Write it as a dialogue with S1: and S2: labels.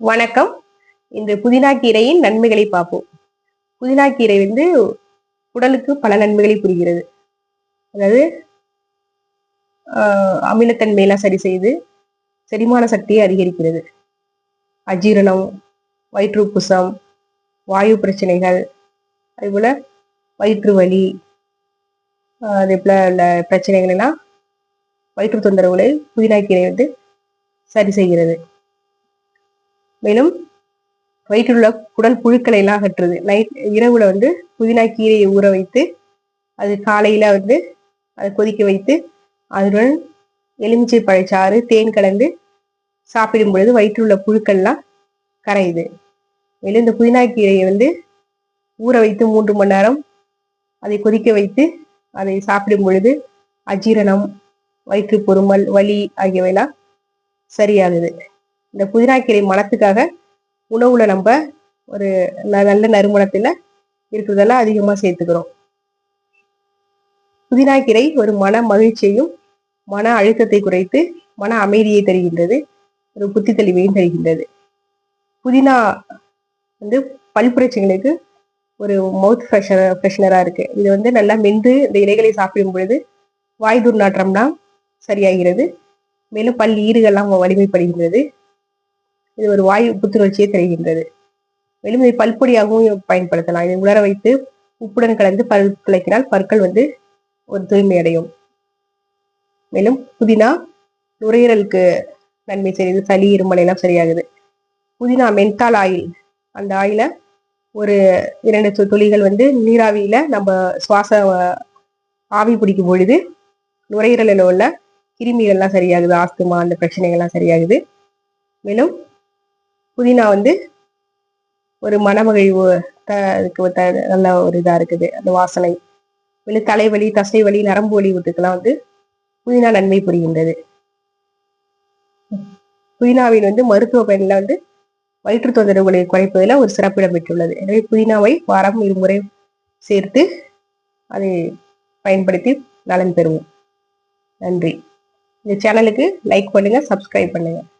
S1: வணக்கம். இந்த புதினா கீரையின் நன்மைகளை பார்ப்போம். புதினா கீரை வந்து உடலுக்கு பல நன்மைகளை புரிகிறது. அதாவது அமிலத்தன்மையெல்லாம் சரி செய்து செரிமான சக்தியை அதிகரிக்கிறது. அஜீரணம் வயிற்றுப்புசம் வாயு பிரச்சனைகள் அதுபோல் வயிற்று வலி அதே போல் உள்ள பிரச்சனைகள் எல்லாம் வயிற்று தொந்தரவுகளை புதினா கீரை வந்து சரி செய்கிறது. மேலும் வயிற்றில் உள்ள குடல் புழுக்களை எல்லாம் அகற்றுறது. நைட் இரவுல வந்து புதினா கீரையை ஊற வைத்து அது காலையில வந்து அதை கொதிக்க வைத்து அதுடன் எலுமிச்சை பழச்சாறு தேன் கலந்து சாப்பிடும் பொழுது வயிற்றில் உள்ள புழுக்கள்லாம் கரையுது. மேலும் இந்த புதினா கீரையை வந்து ஊற வைத்து மூன்று மணி நேரம் அதை கொதிக்க வைத்து அதை சாப்பிடும் பொழுது அஜீரணம் வயிற்று பொறுமல் வலி ஆகியவையெல்லாம் சரியாகுது. இந்த புதினா கீரை மனத்துக்காக உணவுல நம்ம ஒரு ந- நல்ல நறுமணத்துல இருக்கிறதெல்லாம் அதிகமா சேர்த்துக்கிறோம். புதினா கீரை ஒரு மன மகிழ்ச்சியையும் மன அழுத்தத்தை குறைத்து மன அமைதியை தருகின்றது ஒரு புத்தி தெளிவையும் தருகின்றது. புதினா வந்து பல் பிரச்சனைகளுக்கு ஒரு மவுத் ஃப்ரெஷர் ஃப்ரெஷ்னராக இருக்கு. இது வந்து நல்லா மென்று இந்த இலைகளை சாப்பிடும் பொழுது வாய் துர்நாற்றம்லாம் சரியாகிறது. மேலும் பல் ஈறுகள்லாம் வலிமைப்படுகின்றது. இது ஒரு வாயு புத்துணர்ச்சியை தருகின்றது. மேலும் இதை பல்பொடியாகவும் பயன்படுத்தலாம். இதை உலர வைத்து உப்புடன் கலந்து பல் துளைக்கினால் பற்கள் வந்து ஒரு தூய்மை அடையும். மேலும் புதினா நுரையீரலுக்கு நன்மை செய்யுது சளி இருமல் எல்லாம் சரியாகுது. புதினா மென்தால் ஆயில். அந்த ஆயில ஒரு இரண்டு துளிகள் வந்து நீராவியில நம்ம சுவாச ஆவி பிடிக்கும் பொழுது நுரையீரலில் உள்ள கிருமிகள்லாம் சரியாகுது. ஆஸ்துமா அந்த பிரச்சனைகள்லாம் சரியாகுது. மேலும் புதினா வந்து ஒரு மனமகிழ்வு த அதுக்கு த- நல்ல ஒரு இதாக இருக்குது. அந்த வாசனை. வெளி தலைவலி தசை வலி நரம்பு வலி வீட்டுக்கெல்லாம் வந்து புதினா நன்மை புரிகின்றது. புதினாவின் வந்து மருத்துவ பயனில் வந்து வயிற்று தொந்தரவுகளை குறைப்பதில் ஒரு சிறப்பிடம் பெற்றுள்ளது எனவே புதினாவை வாரம் இருமுறை சேர்த்து அதை பயன்படுத்தி நலன் பெறுவோம். நன்றி. இந்த சேனலுக்கு லைக் பண்ணுங்கள் சப்ஸ்கிரைப் பண்ணுங்கள்